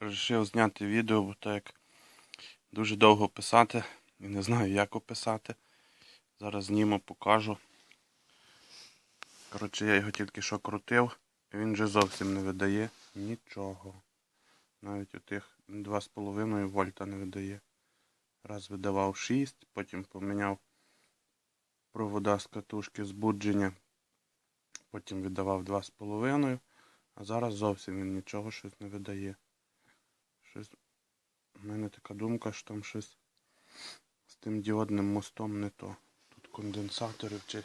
вирішив зняти відео, бо так дуже довго писати і не знаю, як описати. Зараз зніму, покажу. Коротше, я його тільки що крутив, і він вже зовсім не видає нічого. Навіть отих 2,5 вольта не видає. Раз видавав 6, потім поміняв провода з катушки збудження, потім видавав 2,5, а зараз зовсім він нічого щось не видає. Щось... У мене така думка, що там щось з тим діодним мостом не то. Тут конденсатори чи,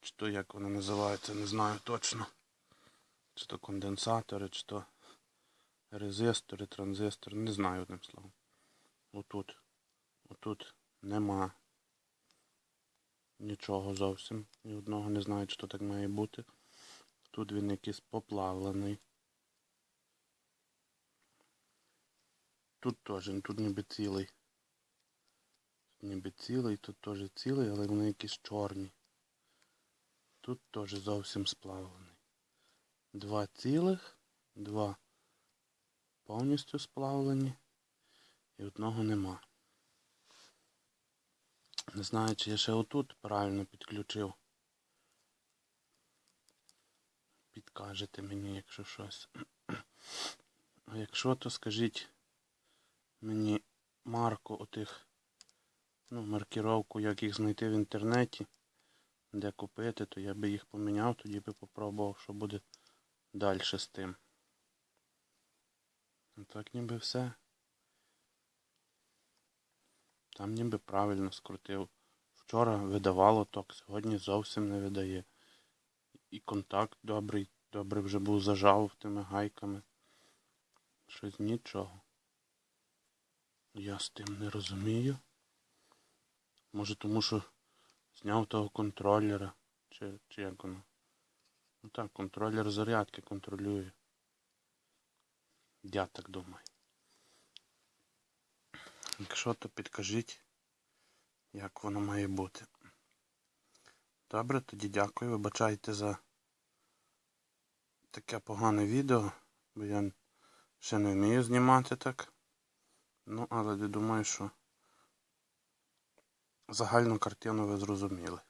чи то як вони називаються, не знаю точно. Чи то конденсатори, чи то резистори, транзистори, не знаю одним словом. Отут. Отут нема нічого зовсім. Ні одного не знаю, чи то так має бути. Тут він якийсь поплавлений. Тут теж, тут ніби цілий. Тут ніби цілий, тут теж цілий, але вони якісь чорні. Тут теж зовсім сплавлений. Два цілих, два повністю сплавлені і одного нема. Не знаю, чи я ще отут правильно підключив. Підкажете мені, якщо щось. А якщо, то скажіть мені марку отих, ну, маркіровку, як їх знайти в інтернеті, де купити, то я би їх поміняв, тоді би попробував, що буде далі з тим. Ну, так ніби все. Там ніби правильно скрутив. Вчора видавало ток, сьогодні зовсім не видає. І контакт добрий, добре вже був зажав тими гайками. Щось нічого. Я з тим не розумію. Може тому що зняв того контролера. Чи, чи як воно? Ну так, контролер зарядки контролює. Я так думаю. Якщо то підкажіть, як воно має бути. Добре, тоді дякую. Вибачайте за таке погане відео, бо я ще не вмію знімати так. Ну, але я думаю, що загальну картину ви зрозуміли.